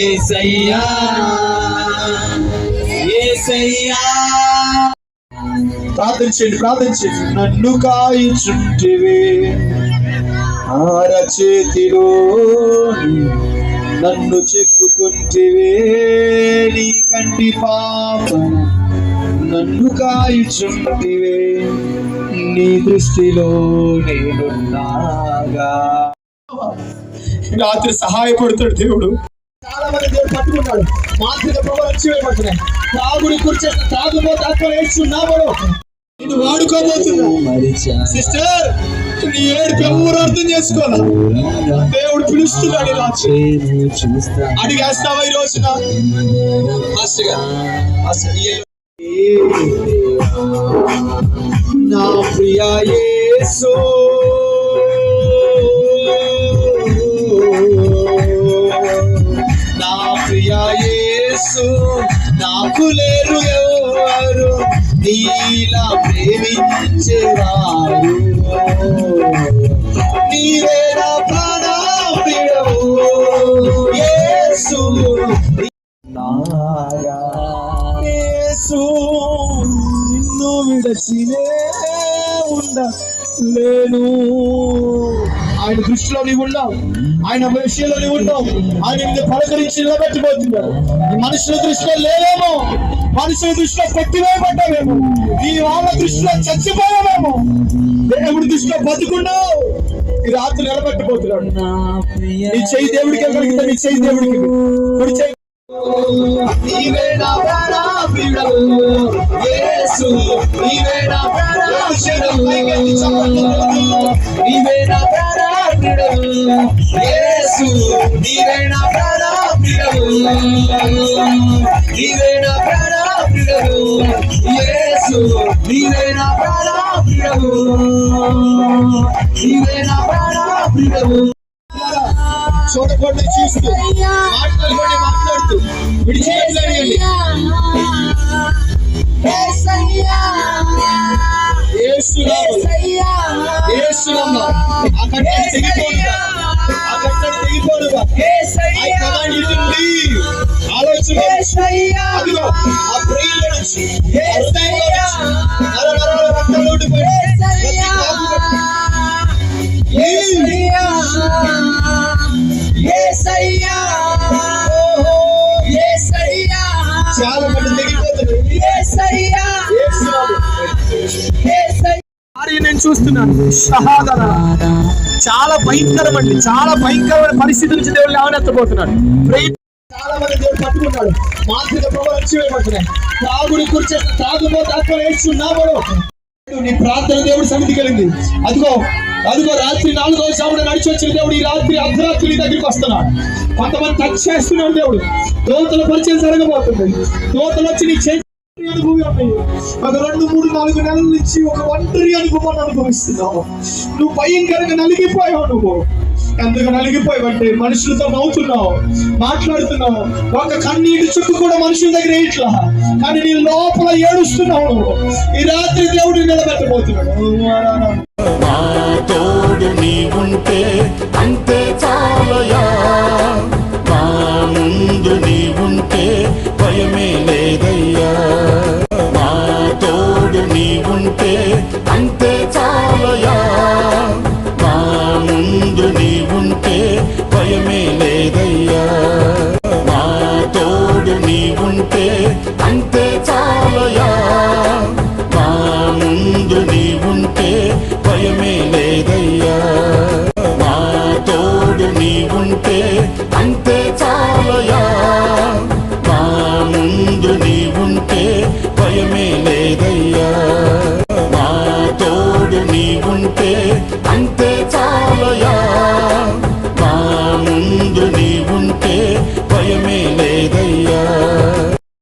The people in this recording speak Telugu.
ఏసయ్యా ఏసయ్యా. ప్రార్థించండి ప్రార్థించండి. నన్ను కాయచుంటివే ఆర చేతిలో నన్ను చెక్కుకుంటివే నీ కంటి పాప. నన్ను కాయచుంటివే నీ దృష్టిలో నేనున్నాగా. రాత్రి సహాయపడతాడు దేవుడు. చాలా మంది దేవుడు పట్టుకున్నాడు. మానసిక ప్రభావం అణచివేయబడుతున్నాయి తాగుని కూర్చొని తాగుబో నేను వాడుకోబోతున్నా సిస్టర్ నీ ఏడుపు ఎవరు అర్థం చేసుకోవాలా? దేవుడు పిలుస్తున్నాడు అడిగేస్తావా ఈ రోజున? నా ప్రియా యేసు. ప్రేమించేవారు నీవే నా ప్రాణప్రియుడవు యేసు నాగా యేసు నిన్ను విడచినే ఉండ లేను ఆయన దృష్టిలో నీవు ఉన్నావు. ఆయన విషయంలో నీవు ఉన్నావు. ఆయన పలకరించి నిలబెట్టిపోతున్నాడు మనుషుల దృష్టిలో లేవేమో మనుషుల దృష్టిలో కొట్టివేయబడ్డావేమో ఈ వాళ్ళ దృష్టిలో చచ్చిపోయామేమో దేవుడి దృష్టిలో బతుకున్నావు. ఈ రాత్రి నిలబెట్టబోతున్నాడు. నీ చెయ్యి దేవుడికి కలిగితే నీ చెయ్యి దేవుడికి. కుడి చెయ్యి నీవే నీవే నా ప్రాణప్రియుడవు. చూడకుండా చూస్తూ మాట్లాడుకోండి మాట్లాడుతూ విడిచిపెట్టలేండి ఏసునామం ఆ కట్టడి తెగిపోడుగా ఆ కట్టడి తెగిపోడుగా. ఆలోచన అదిగో ఆ బ్రెయిన్ నుంచి ఆ హృదయంలో నేను చూస్తున్నాను షహాదన చాలా భయంకరం అండి చాలా భయంకరమైన పరిస్థితి నుంచి దేవుడు లేవనెత్తబోతున్నాడు ప్రేమ చాలా మంది దేవుడు పట్టుకున్నాడు. మానసిక ప్రభావం అణచివేయబడుతున్నాయి తాగుని కూర్చొని తాగుబో దాంట్లో ఏడ్చున్నాడు నీ ప్రార్థన దేవుడు సన్నిధి కలిగింది. అదిగో అదిగో రాత్రి నాలుగో సామున నడిచి వచ్చిన దేవుడు ఈ రాత్రి అర్ధరాత్రి నీ దగ్గరికి వస్తున్నాడు. కొంతమంది టచ్ చేస్తున్నాడు దేవుడు. దోతల పరిచయం జరగబోతుంది. దోతలు వచ్చి నీ ఒక రెండు మూడు నాలుగు నెలల నుంచి ఒక ఒంటరి అనుభవాన్ని అనుభవిస్తున్నావు. నువ్వు భయంకరంగా నలిగిపోయావు నువ్వు. ఎందుకు నలిగిపోయావంటే మనుషులతో నవ్వుతున్నావు మాట్లాడుతున్నావు. ఒక కన్నీటి చుట్టూ కూడా మనుషుల దగ్గర ఇట్లా కానీ నీ లోపల ఏడుస్తున్నావు నువ్వు. ఈ రాత్రి దేవుడు నిలబెట్టబోతున్నాడు. నీవుంటే అంతే